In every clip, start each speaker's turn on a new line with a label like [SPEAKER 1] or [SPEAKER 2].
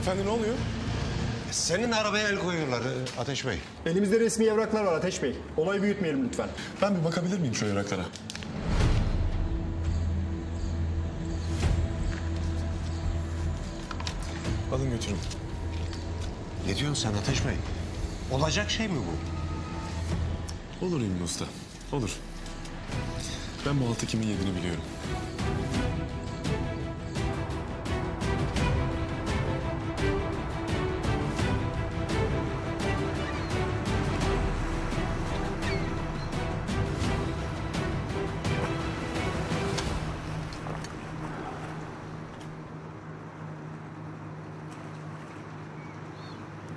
[SPEAKER 1] Beyefendi ne oluyor?
[SPEAKER 2] Senin arabaya el koyuyorlar e, Ateş Bey.
[SPEAKER 3] Elimizde resmi evraklar var Ateş Bey. Olayı büyütmeyelim lütfen.
[SPEAKER 1] Ben bir bakabilir miyim şu evraklara? Alın götürün.
[SPEAKER 2] Ne diyorsun sen Ateş Bey? Olacak şey mi bu?
[SPEAKER 1] Olur İlmi Usta, olur. Ben bu altı kimin yediğini biliyorum.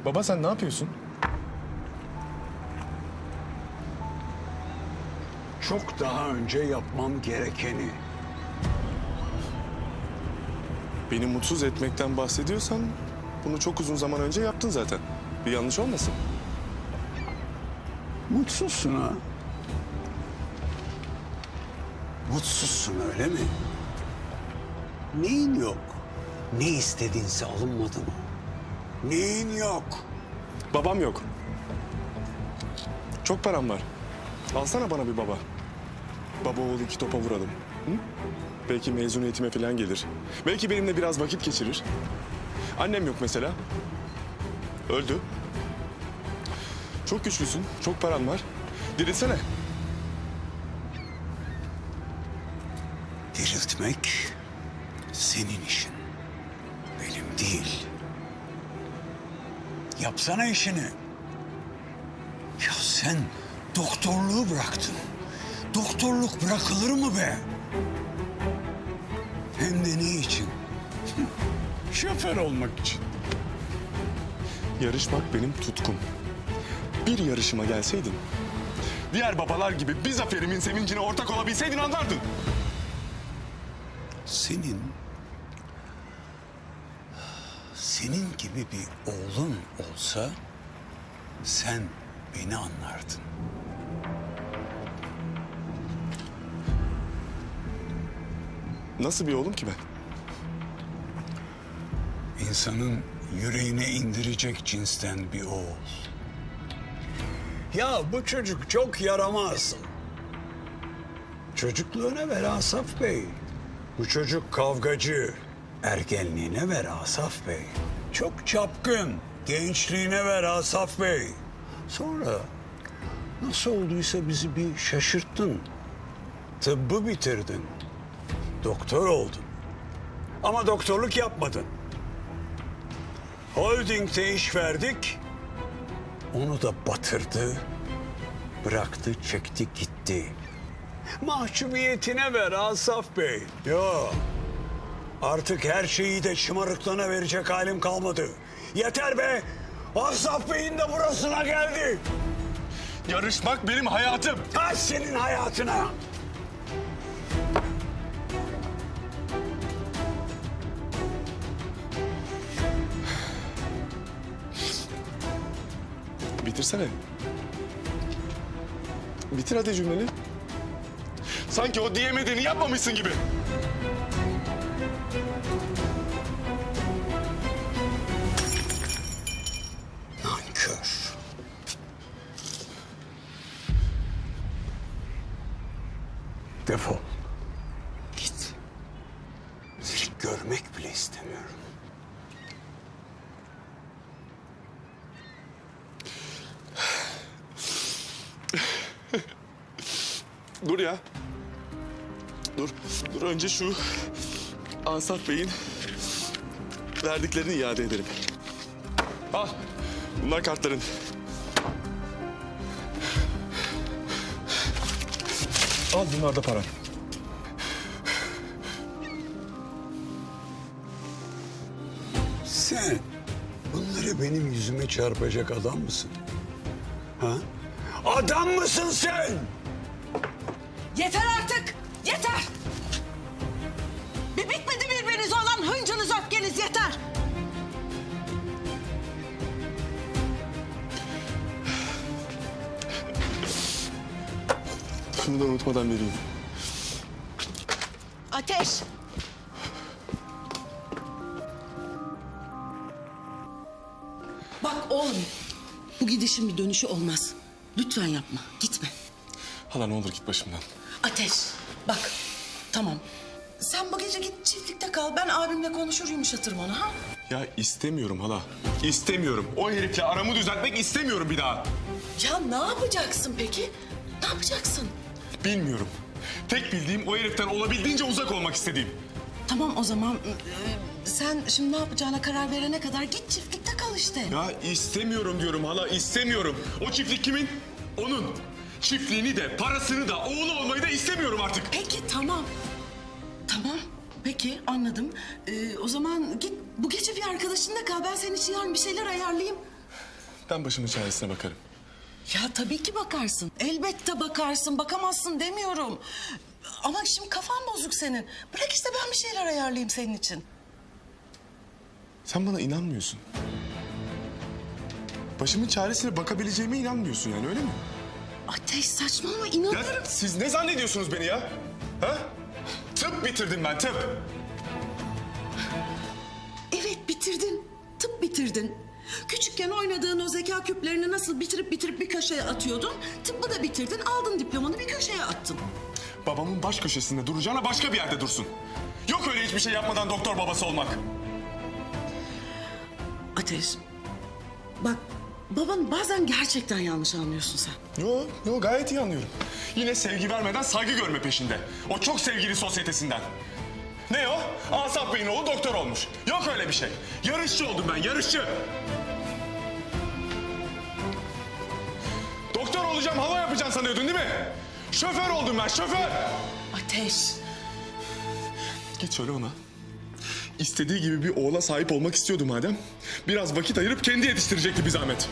[SPEAKER 1] Baba sen ne yapıyorsun?
[SPEAKER 4] Çok daha önce yapmam gerekeni.
[SPEAKER 1] Beni mutsuz etmekten bahsediyorsan bunu çok uzun zaman önce yaptın zaten. Bir yanlış olmasın.
[SPEAKER 4] Mutsuzsun ha? Mutsuzsun öyle mi? Neyin yok? Ne istediğinse alınmadı mı? Neyin yok?
[SPEAKER 1] Babam yok. Çok param var. Alsana bana bir baba. Baba oğul iki topa vuralım. Hı? Belki mezuniyetime falan gelir. Belki benimle biraz vakit geçirir. Annem yok mesela. Öldü. Çok güçlüsün, çok paran var. Dirilsene.
[SPEAKER 4] Diriltmek senin işin. Benim değil. Yapsana işini. Ya sen doktorluğu bıraktın. Doktorluk bırakılır mı be? Hem de ne için? Şoför olmak için.
[SPEAKER 1] Yarışmak benim tutkum. Bir yarışıma gelseydin, diğer babalar gibi bir zaferimin sevincine ortak olabilseydin anlardın.
[SPEAKER 4] Senin senin gibi bir oğlun olsa sen beni anlardın.
[SPEAKER 1] Nasıl bir oğlum ki ben?
[SPEAKER 4] İnsanın yüreğine indirecek cinsten bir oğul. Ya bu çocuk çok yaramaz. Çocukluğuna ver Asaf Bey. Bu çocuk kavgacı. Ergenliğine ver Asaf Bey. Çok çapkın. Gençliğine ver Asaf Bey. Sonra nasıl olduysa bizi bir şaşırttın. Tıbbı bitirdin. Doktor oldun. Ama doktorluk yapmadın. Holding'de iş verdik. Onu da batırdı. Bıraktı, çekti, gitti. Mahcubiyetine ver Asaf Bey. Yo. Artık her şeyi de şımarıklığına verecek halim kalmadı. Yeter be. Asaf Bey'in de burasına geldi.
[SPEAKER 1] Yarışmak benim hayatım.
[SPEAKER 4] Ha senin hayatına.
[SPEAKER 1] Bitirsene. Bitir hadi cümleni. Sanki o diyemediğini yapmamışsın gibi.
[SPEAKER 4] Defol. Git. Seni görmek bile istemiyorum.
[SPEAKER 1] Dur ya. Dur. Dur önce şu Asaf Bey'in verdiklerini iade edelim. Al. Bunlar kartların. Al bunlar da paran.
[SPEAKER 4] Sen bunları benim yüzüme çarpacak adam mısın? Ha? Adam mısın sen?
[SPEAKER 5] Yeter artık! Yeter!
[SPEAKER 1] Şunu da unutmadan vereyim.
[SPEAKER 5] Ateş! Bak oğlum bu gidişin bir dönüşü olmaz. Lütfen yapma gitme.
[SPEAKER 1] Hala ne olur git başımdan.
[SPEAKER 5] Ateş bak tamam. Sen bu gece git çiftlikte kal. Ben abimle konuşur yumuşatırım onu ha.
[SPEAKER 1] Ya istemiyorum hala. İstemiyorum. O herifle aramı düzeltmek istemiyorum bir daha.
[SPEAKER 5] Ya ne yapacaksın peki? Ne yapacaksın?
[SPEAKER 1] Bilmiyorum. Tek bildiğim o heriften olabildiğince uzak olmak istediğim.
[SPEAKER 5] Tamam o zaman e, sen şimdi ne yapacağına karar verene kadar git çiftlikte kal işte.
[SPEAKER 1] Ya istemiyorum diyorum hala istemiyorum. O çiftlik kimin? Onun. Çiftliğini de parasını da oğlu olmayı da istemiyorum artık.
[SPEAKER 5] Peki tamam. Tamam. Peki anladım. Ee, o zaman git bu gece bir arkadaşınla kal. Ben senin için yarın bir şeyler ayarlayayım.
[SPEAKER 1] Ben başımın çaresine bakarım.
[SPEAKER 5] Ya tabii ki bakarsın. Elbette bakarsın. Bakamazsın demiyorum. Ama şimdi kafan bozuk senin. Bırak işte ben bir şeyler ayarlayayım senin için.
[SPEAKER 1] Sen bana inanmıyorsun. Başımın çaresine bakabileceğime inanmıyorsun yani öyle mi?
[SPEAKER 5] Ateş saçmalama
[SPEAKER 1] Ya
[SPEAKER 5] inanıyorum.
[SPEAKER 1] siz ne zannediyorsunuz beni ya? Ha? Tıp bitirdim ben tıp.
[SPEAKER 5] Bitirdin. Küçükken oynadığın o zeka küplerini nasıl bitirip bitirip bir köşeye atıyordun. Tıbbı da bitirdin. Aldın diplomanı bir köşeye attın.
[SPEAKER 1] Babamın baş köşesinde duracağına başka bir yerde dursun. Yok öyle hiçbir şey yapmadan doktor babası olmak.
[SPEAKER 5] Ateş. Bak baban bazen gerçekten yanlış anlıyorsun sen.
[SPEAKER 1] Yo, yo gayet iyi anlıyorum. Yine sevgi vermeden saygı görme peşinde. O çok sevgili sosyetesinden. Ne o? Asaf Bey'in oğlu doktor olmuş. Yok öyle bir şey. Yarışçı oldum ben, yarışçı. Doktor olacağım, hava yapacağım sanıyordun değil mi? Şoför oldum ben, şoför.
[SPEAKER 5] Ateş.
[SPEAKER 1] Git söyle ona. İstediği gibi bir oğula sahip olmak istiyordu madem. Biraz vakit ayırıp kendi yetiştirecekti bir zahmet.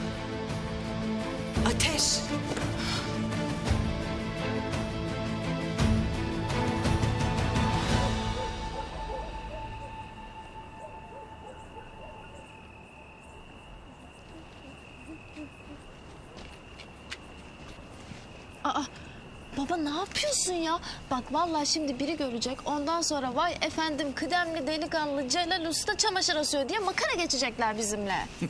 [SPEAKER 5] Ateş.
[SPEAKER 6] Ne yapıyorsun ya? Bak vallahi şimdi biri görecek. Ondan sonra vay efendim kıdemli delikanlı Celal Usta çamaşır asıyor diye makara geçecekler bizimle.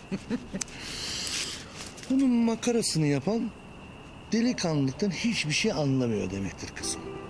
[SPEAKER 7] Bunun makarasını yapan delikanlılıktan hiçbir şey anlamıyor demektir kızım.